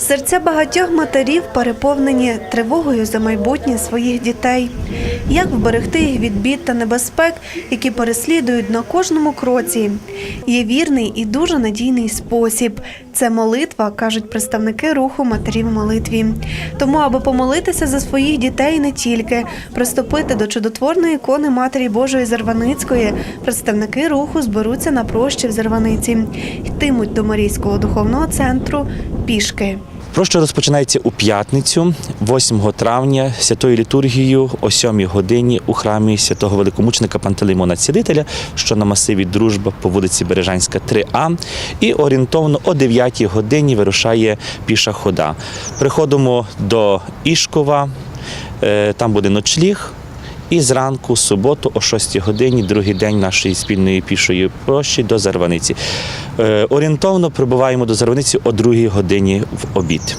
Серця багатьох матерів переповнені тривогою за майбутнє своїх дітей. Як вберегти їх від бід та небезпек, які переслідують на кожному кроці? Є вірний і дуже надійний спосіб. Це молитва, кажуть представники руху матерів в молитві. Тому, аби помолитися за своїх дітей не тільки, приступити до чудотворної ікони Матері Божої Зарваницької, представники руху зберуться на прощі в Зарваниці, йтимуть до Марійського духовного центру пішки. Проща розпочинається у п'ятницю, 8 травня, святою літургією о 7 годині у храмі святого великомученика Пантелеймона Цілителя, що на масиві Дружба по вулиці Бережанська, 3А. І орієнтовно о 9 годині вирушає піша хода. Приходимо до Ішкова, е, там буде ночліг. І зранку, суботу, о 6 годині, другий день нашої спільної пішої прощі до Зарваниці. Е, Орієнтовно прибуваємо до Зарваниці о 2 годині в обід.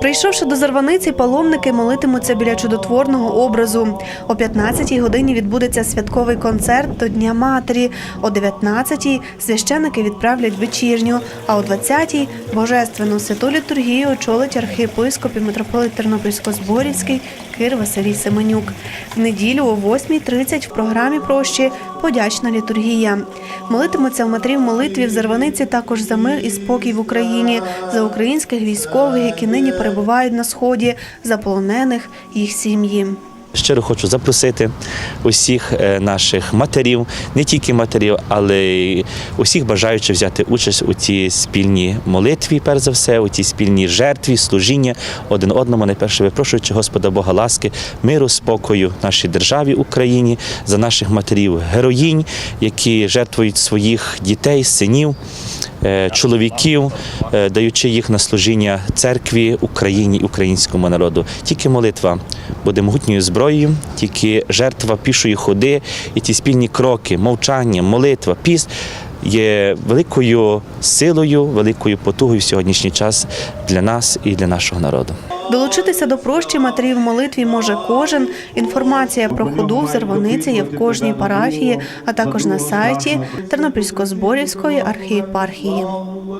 Прийшовши до Зарваниці, паломники молитимуться біля чудотворного образу. О 15-й годині відбудеться святковий концерт до Дня Матері. О 19-й священники відправлять вечірню, а о 20-й – божественну святу літургію очолить архієпископ і митрополит Тернопільсько-Зборівський Кир Василій Семенюк. В неділю о 8.30 в програмі прощі подячна літургія. Молитиметься в матерів молитві в Зарваниці також за мир і спокій в Україні, за українських військових, які нині перебувають на сході, за полонених їх сім'ї. Щиро хочу запросити усіх е, наших матерів, не тільки матерів, але й усіх бажаючих взяти участь у цій спільній молитві, перш за все, у цій спільній жертві, служіння один одному. Найперше випрошуючи Господа Бога ласки, миру, спокою нашій державі Україні, за наших матерів, героїнь, які жертвують своїх дітей, синів. Е, Чоловіків, е, даючи їх на служіння церкві, Україні і українському народу. Тільки молитва буде могутньою зброєю, тільки жертва пішої ходи і ті спільні кроки, мовчання, молитва, піст є великою силою, великою потугою в сьогоднішній час для нас і для нашого народу. Долучитися до прощі матерів молитві може кожен. Інформація про ходу в є в кожній парафії, а також на сайті Тернопільсько-Зборівської архієпархії.